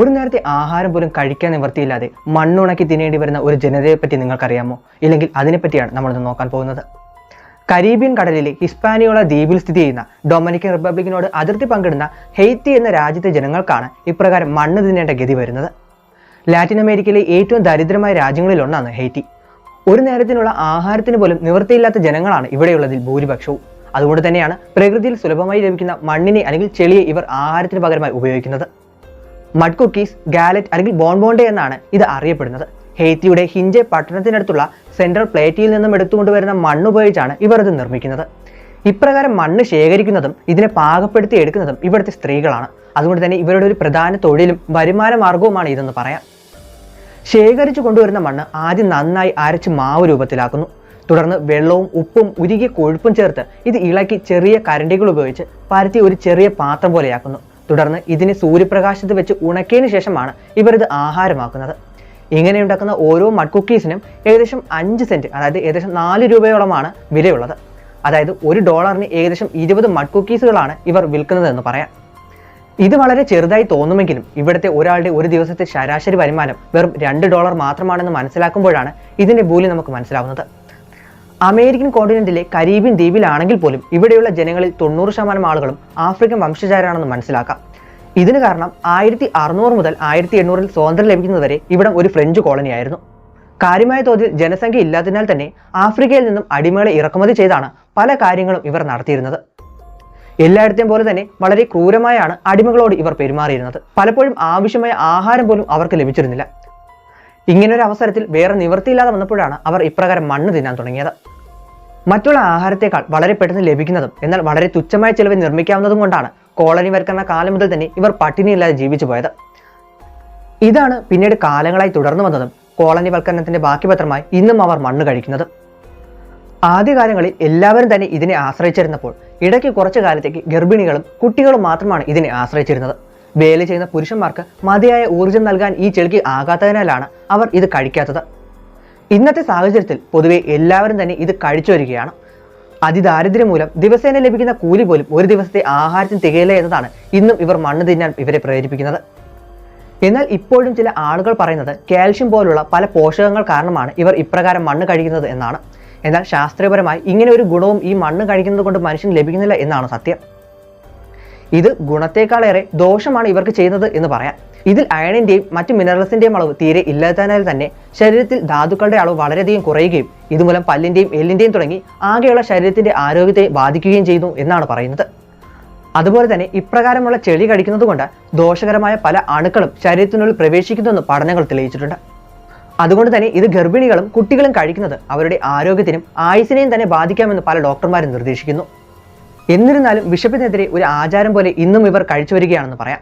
ഒരു നേരത്തെ ആഹാരം പോലും കഴിക്കാൻ നിവൃത്തിയില്ലാതെ മണ്ണുണക്കി തിന്നേണ്ടി വരുന്ന ഒരു ജനതയെ പറ്റി നിങ്ങൾക്കറിയാമോ? ഇല്ലെങ്കിൽ അതിനെപ്പറ്റിയാണ് നമ്മളിന്ന് നോക്കാൻ പോകുന്നത്. കരീബിയൻ കടലിലെ ഹിസ്പാനിയോള ദ്വീപിൽ സ്ഥിതി ചെയ്യുന്ന ഡൊമിനിക്കൻ റിപ്പബ്ലിക്കിനോട് അതിർത്തി പങ്കിടുന്ന ഹെയ്ത്തി എന്ന രാജ്യത്തെ ജനങ്ങൾക്കാണ് ഇപ്രകാരം മണ്ണ് തിന്നേണ്ട ഗതി വരുന്നത്. ലാറ്റിൻ അമേരിക്കയിലെ ഏറ്റവും ദരിദ്രമായ രാജ്യങ്ങളിലൊന്നാണ് ഹെയ്റ്റി ഒരു നേരത്തിനുള്ള ആഹാരത്തിന് പോലും നിവൃത്തിയില്ലാത്ത ജനങ്ങളാണ് ഇവിടെയുള്ളതിൽ ഭൂരിപക്ഷവും. അതുകൊണ്ട് തന്നെയാണ് പ്രകൃതിയിൽ സുലഭമായി ലഭിക്കുന്ന മണ്ണിനെ അല്ലെങ്കിൽ ചെളിയെ ഇവർ ആഹാരത്തിന് പകരമായി ഉപയോഗിക്കുന്നത്. മഡ് കുക്കീസ് ഗാലറ്റ് അല്ലെങ്കിൽ ബോൺബോണ്ടെ എന്നാണ് ഇത് അറിയപ്പെടുന്നത്. ഹെയ്ത്തിയുടെ ഹിഞ്ചെ പട്ടണത്തിനടുത്തുള്ള സെൻട്രൽ പ്ലേറ്റിയിൽ നിന്നും എടുത്തുകൊണ്ടുവരുന്ന മണ്ണ് ഉപയോഗിച്ചാണ് ഇവർ ഇത് നിർമ്മിക്കുന്നത്. ഇപ്രകാരം മണ്ണ് ശേഖരിക്കുന്നതും ഇതിനെ പാകപ്പെടുത്തി എടുക്കുന്നതും ഇവിടുത്തെ സ്ത്രീകളാണ്. അതുകൊണ്ട് തന്നെ ഇവരുടെ ഒരു പ്രധാന തൊഴിലും വരുമാന മാർഗവുമാണ് ഇതെന്ന് പറയാം. ശേഖരിച്ചു കൊണ്ടുവരുന്ന മണ്ണ് ആദ്യം നന്നായി അരച്ച് മാവ് രൂപത്തിലാക്കുന്നു. തുടർന്ന് വെള്ളവും ഉപ്പും ഉരുകിയ കൊഴുപ്പും ചേർത്ത് ഇത് ഇളക്കി ചെറിയ കരണ്ടികൾ ഉപയോഗിച്ച് പരത്തി ഒരു ചെറിയ പാത്രം പോലെയാക്കുന്നു. തുടർന്ന് ഇതിനെ സൂര്യപ്രകാശത്ത് വെച്ച് ഉണക്കിയതിനു ശേഷമാണ് ഇവർ ഇത് ആഹാരമാക്കുന്നത്. ഇങ്ങനെ ഉണ്ടാക്കുന്ന ഓരോ മഡ് കുക്കീസിനും ഏകദേശം അഞ്ച് സെന്റ് അതായത് ഏകദേശം നാല് രൂപയോളമാണ് വിലയുള്ളത്. അതായത് ഒരു ഡോളറിന് ഏകദേശം ഇരുപത് മഡ് കുക്കീസുകളാണ് ഇവർ വിൽക്കുന്നതെന്ന് പറയാം. ഇത് വളരെ ചെറുതായി തോന്നുമെങ്കിലും ഇവിടുത്തെ ഒരാളുടെ ഒരു ദിവസത്തെ ശരാശരി വരുമാനം വെറും രണ്ട് ഡോളർ മാത്രമാണെന്ന് മനസ്സിലാക്കുമ്പോഴാണ് ഇതിന്റെ മൂല്യം നമുക്ക് മനസ്സിലാവുന്നത്. അമേരിക്കൻ കോണ്ടിനെന്റിലെ കരീബിയൻ ദ്വീപിലാണെങ്കിൽ പോലും ഇവിടെയുള്ള ജനങ്ങളിൽ തൊണ്ണൂറ് ശതമാനം ആളുകളും ആഫ്രിക്കൻ വംശജരാണെന്ന് മനസ്സിലാക്കാം. ഇതിന് കാരണം ആയിരത്തി അറുന്നൂറ് മുതൽ ആയിരത്തി എണ്ണൂറിൽ സ്വാതന്ത്ര്യം ലഭിക്കുന്നതുവരെ ഇവിടം ഒരു ഫ്രഞ്ച് കോളനിയായിരുന്നു കാര്യമായ തോതിൽ ജനസംഖ്യ ഇല്ലാത്തതിനാൽ തന്നെ ആഫ്രിക്കയിൽ നിന്നും അടിമകളെ ഇറക്കുമതി ചെയ്താണ് പല കാര്യങ്ങളും ഇവർ നടത്തിയിരുന്നത്. എല്ലായിടത്തെയും പോലെ തന്നെ വളരെ ക്രൂരമായാണ് അടിമകളോട് ഇവർ പെരുമാറിയിരുന്നത്. പലപ്പോഴും ആവശ്യമായ ആഹാരം പോലും അവർക്ക് ലഭിച്ചിരുന്നില്ല. ഇങ്ങനൊരു അവസരത്തിൽ വേറെ നിവൃത്തിയില്ലാതെ വന്നപ്പോഴാണ് അവർ ഇപ്രകാരം മണ്ണ് തിന്നാൻ തുടങ്ങിയത്. മറ്റുള്ള ആഹാരത്തെക്കാൾ വളരെ പെട്ടെന്ന് ലഭിക്കുന്നതും എന്നാൽ വളരെ തുച്ഛമായ ചിലവ് നിർമ്മിക്കാവുന്നതും കൊണ്ടാണ് കോളനി വരക്കുന്ന കാലം മുതൽ തന്നെ ഇവർ പട്ടിണിയില്ലാതെ ജീവിച്ചു പോയത്. ഇതാണ് പിന്നീട് കാലങ്ങളായി തുടർന്നു വന്നതും കോളനി വൽക്കരണത്തിന്റെ ബാക്കി പത്രമായി ഇന്നും അവർ മണ്ണ് കഴിക്കുന്നത്. ആദ്യകാലങ്ങളിൽ എല്ലാവരും തന്നെ ഇതിനെ ആശ്രയിച്ചിരുന്നപ്പോൾ ഇടയ്ക്ക് കുറച്ചു കാലത്തേക്ക് ഗർഭിണികളും കുട്ടികളും മാത്രമാണ് ഇതിനെ ആശ്രയിച്ചിരുന്നത്. വേല ചെയ്യുന്ന പുരുഷന്മാർക്ക് മതിയായ ഊർജം നൽകാൻ ഈ ചെളിക്ക് ആകാത്തതിനാലാണ് അവർ ഇത് കഴിക്കാത്തത്. ഇന്നത്തെ സാഹചര്യത്തിൽ പൊതുവെ എല്ലാവരും തന്നെ ഇത് കഴിച്ചു വരികയാണ്. അതിദാരിദ്ര്യം മൂലം ദിവസേന ലഭിക്കുന്ന കൂലി പോലും ഒരു ദിവസത്തെ ആഹാരത്തിന് തികയില്ല എന്നതാണ് ഇന്നും ഇവർ മണ്ണ് തിന്നാൻ ഇവരെ പ്രേരിപ്പിക്കുന്നത്. എന്നാൽ ഇപ്പോഴും ചില ആളുകൾ പറയുന്നത് കാൽഷ്യം പോലുള്ള പല പോഷകങ്ങൾ കാരണമാണ് ഇവർ ഇപ്രകാരം മണ്ണ് കഴിക്കുന്നത് എന്നാണ്. എന്നാൽ ശാസ്ത്രീയപരമായി ഇങ്ങനെ ഒരു ഗുണവും ഈ മണ്ണ് കഴിക്കുന്നത് കൊണ്ട് മനുഷ്യന് ലഭിക്കുന്നില്ല എന്നാണ് സത്യം. ഇത് ഗുണത്തേക്കാളേറെ ദോഷമാണ് ഇവർക്ക് ചെയ്യുന്നത് എന്ന് പറയാം. ഇതിൽ അയണിന്റെയും മറ്റ് മിനറൽസിന്റെയും അളവ് തീരെ ഇല്ലാത്തതിനാൽ തന്നെ ശരീരത്തിൽ ധാതുക്കളുടെ അളവ് വളരെയധികം കുറയുകയും ഇതുമൂലം പല്ലിന്റെയും എല്ലിന്റെയും തുടങ്ങി ആകെയുള്ള ശരീരത്തിന്റെ ആരോഗ്യത്തെ ബാധിക്കുകയും ചെയ്യുന്നു എന്നാണ് പറയുന്നത്. അതുപോലെ തന്നെ ഇപ്രകാരമുള്ള ചെളി കടിക്കുന്നത് കൊണ്ട് ദോഷകരമായ പല അണുക്കളും ശരീരത്തിനുള്ളിൽ പ്രവേശിക്കുന്നുവെന്ന് പഠനങ്ങൾ തെളിയിച്ചിട്ടുണ്ട്. അതുകൊണ്ട് തന്നെ ഇത് ഗർഭിണികളും കുട്ടികളും കഴിക്കുന്നത് അവരുടെ ആരോഗ്യത്തിനും ആയുസിനെയും തന്നെ ബാധിക്കാമെന്ന് പല ഡോക്ടർമാരും നിർദ്ദേശിക്കുന്നു. എന്നിരുന്നാലും ബിഷപ്പിനെതിരെ ഒരു ആചാരം പോലെ ഇന്നും ഇവർ കഴിച്ചു വരികയാണെന്ന് പറയാം.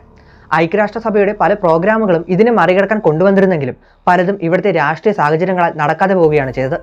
ഐക്യരാഷ്ട്രസഭയുടെ പല പ്രോഗ്രാമുകളും ഇതിനെ മറികടക്കാൻ കൊണ്ടുവന്നിരുന്നെങ്കിലും പലതും ഇവിടുത്തെ രാഷ്ട്രീയ സാഹചര്യങ്ങളാൽ നടക്കാതെ പോവുകയാണ് ചെയ്തത്.